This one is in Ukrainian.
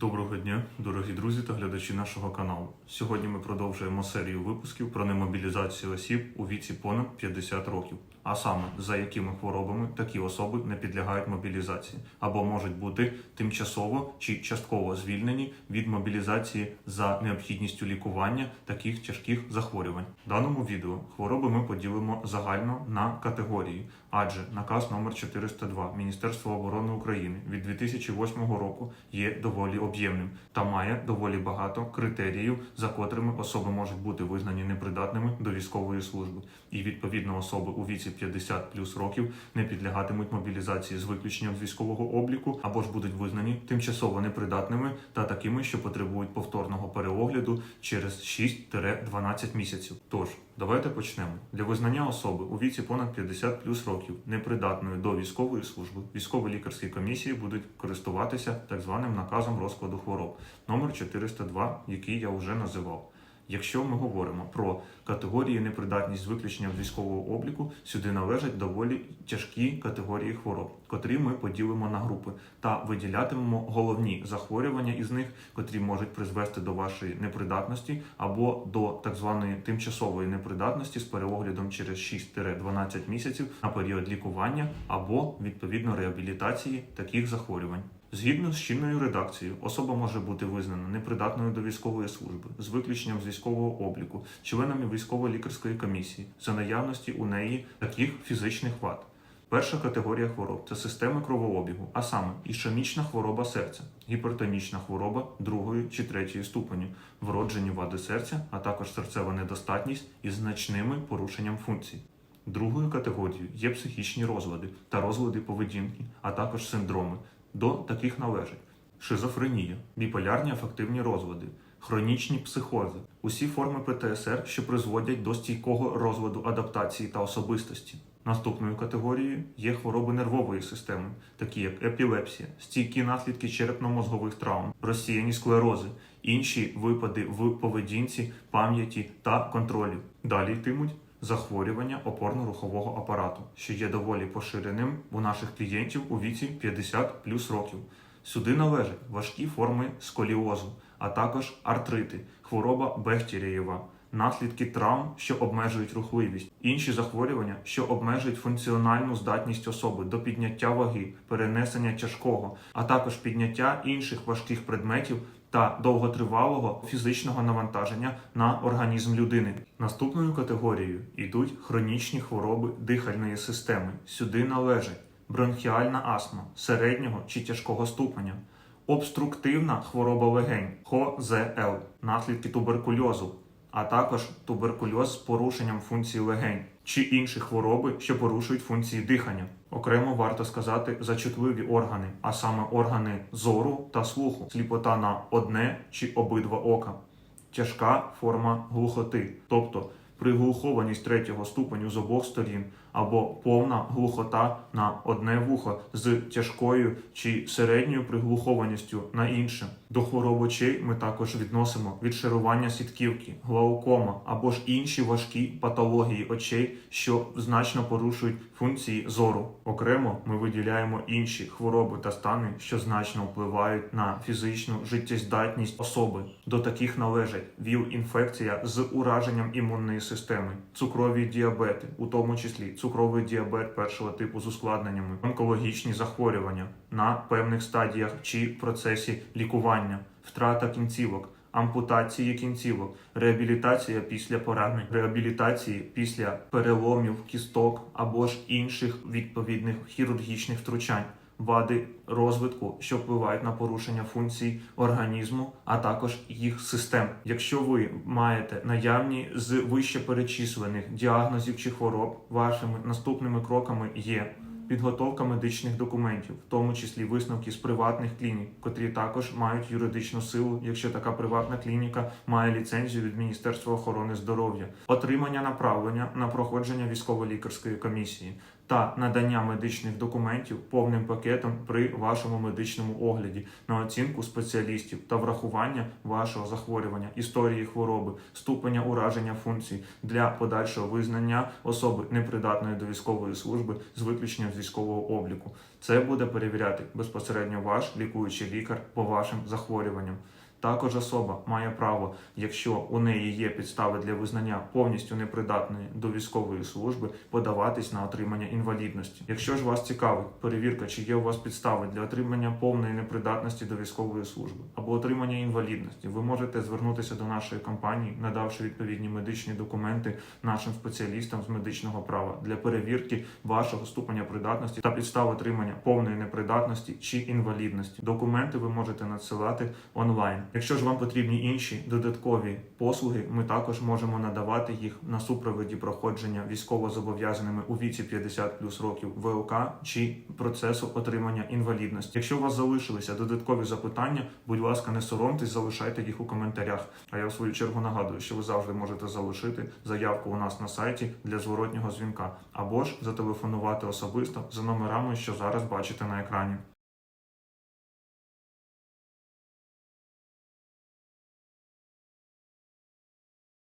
Доброго дня, дорогі друзі та глядачі нашого каналу. Сьогодні ми продовжуємо серію випусків про немобілізацію осіб у віці понад 50 років, а саме за якими хворобами такі особи не підлягають мобілізації або можуть бути тимчасово чи частково звільнені від мобілізації за необхідністю лікування таких тяжких захворювань. В даному відео хвороби ми поділимо загально на категорії, адже наказ номер 402 Міністерства оборони України від 2008 року є доволі об'ємним та має доволі багато критеріїв, за котрими особи можуть бути визнані непридатними до військової служби, і відповідно особи у віці 50 плюс років не підлягатимуть мобілізації з виключенням з військового обліку або ж будуть визнані тимчасово непридатними та такими, що потребують повторного переогляду через 6-12 місяців. Тож давайте почнемо. Для визнання особи у віці понад 50 плюс років непридатною до військової служби військово-лікарські комісії будуть користуватися так званим наказом розкладу хвороб номер 402, який я вже називав. Якщо ми говоримо про категорії непридатність з військового обліку, сюди належать доволі тяжкі категорії хвороб, котрі ми поділимо на групи та виділятимемо головні захворювання із них, котрі можуть призвести до вашої непридатності або до так званої тимчасової непридатності з переоглядом через 6-12 місяців на період лікування або відповідно реабілітації таких захворювань. Згідно з чинною редакцією, особа може бути визнана непридатною до військової служби з виключенням з військового обліку, членами військово-лікарської комісії за наявності у неї таких фізичних вад. Перша категорія хвороб це системи кровообігу, а саме ішемічна хвороба серця, гіпертонічна хвороба другої чи третьої ступеню, вроджені вади серця, а також серцева недостатність із значними порушенням функцій. Другою категорією є психічні розлади та розлади поведінки, а також синдроми. До таких належать шизофренія, біполярні афективні розлади, хронічні психози, усі форми ПТСР, що призводять до стійкого розладу адаптації та особистості. Наступною категорією є хвороби нервової системи, такі як епілепсія, стійкі наслідки черепно-мозгових травм, розсіяні склерози, інші випади в поведінці, пам'яті та контролі. Далі йтимуть захворювання опорно-рухового апарату, що є доволі поширеним у наших клієнтів у віці 50 плюс років. Сюди належать важкі форми сколіозу, а також артрити, хвороба Бехтірєєва, наслідки травм, що обмежують рухливість, інші захворювання, що обмежують функціональну здатність особи до підняття ваги, перенесення тяжкого, а також підняття інших важких предметів та довготривалого фізичного навантаження на організм людини. Наступною категорією йдуть хронічні хвороби дихальної системи. Сюди належать бронхіальна астма середнього чи тяжкого ступеня, обструктивна хвороба легень ХОЗЛ, наслідки туберкульозу, а також туберкульоз з порушенням функції легень чи інші хвороби, що порушують функції дихання. Окремо варто сказати за чутливі органи, а саме органи зору та слуху, сліпота на одне чи обидва ока, тяжка форма глухоти, тобто приглухованість третього ступеню з обох сторін, або повна глухота на одне вухо з тяжкою чи середньою приглухованістю на інше. До хвороб очей ми також відносимо відшарування сітківки, глаукома або ж інші важкі патології очей, що значно порушують функції зору. Окремо ми виділяємо інші хвороби та стани, що значно впливають на фізичну життєздатність особи. До таких належать ВІЛ-інфекція з ураженням імунної системи, цукрові діабети, у тому числі цукровий діабет першого типу з ускладненнями, онкологічні захворювання на певних стадіях чи процесі лікування, втрата кінцівок. Ампутації кінцівок, реабілітація після поранень, реабілітації після переломів кісток або ж інших відповідних хірургічних втручань, вади розвитку, що впливають на порушення функцій організму, а також їх систем. Якщо ви маєте наявні з вище перечислених діагнозів чи хвороб, вашими наступними кроками є. Підготовка медичних документів, в тому числі висновки з приватних клінік, котрі також мають юридичну силу, якщо така приватна клініка має ліцензію від Міністерства охорони здоров'я, отримання направлення на проходження військово-лікарської комісії та надання медичних документів повним пакетом при вашому медичному огляді на оцінку спеціалістів та врахування вашого захворювання, історії хвороби, ступеня ураження функцій для подальшого визнання особи непридатної до військової служби з виключенням військового обліку. Це буде перевіряти безпосередньо ваш лікуючий лікар по вашим захворюванням. Також особа має право, якщо у неї є підстави для визнання повністю непридатної до військової служби, подаватись на отримання інвалідності. Якщо ж вас цікавить перевірка, чи є у вас підстави для отримання повної непридатності до військової служби або отримання інвалідності, ви можете звернутися до нашої компанії, надавши відповідні медичні документи нашим спеціалістам з медичного права для перевірки вашого ступеня придатності та підстав отримання повної непридатності чи інвалідності. Документи ви можете надсилати онлайн. Якщо ж вам потрібні інші додаткові послуги, ми також можемо надавати їх на супроводі проходження військовозобов'язаними у віці 50 плюс років ВОК чи процесу отримання інвалідності. Якщо у вас залишилися додаткові запитання, будь ласка, не соромтесь, залишайте їх у коментарях. А я в свою чергу нагадую, що ви завжди можете залишити заявку у нас на сайті для зворотнього дзвінка або ж зателефонувати особисто за номерами, що зараз бачите на екрані.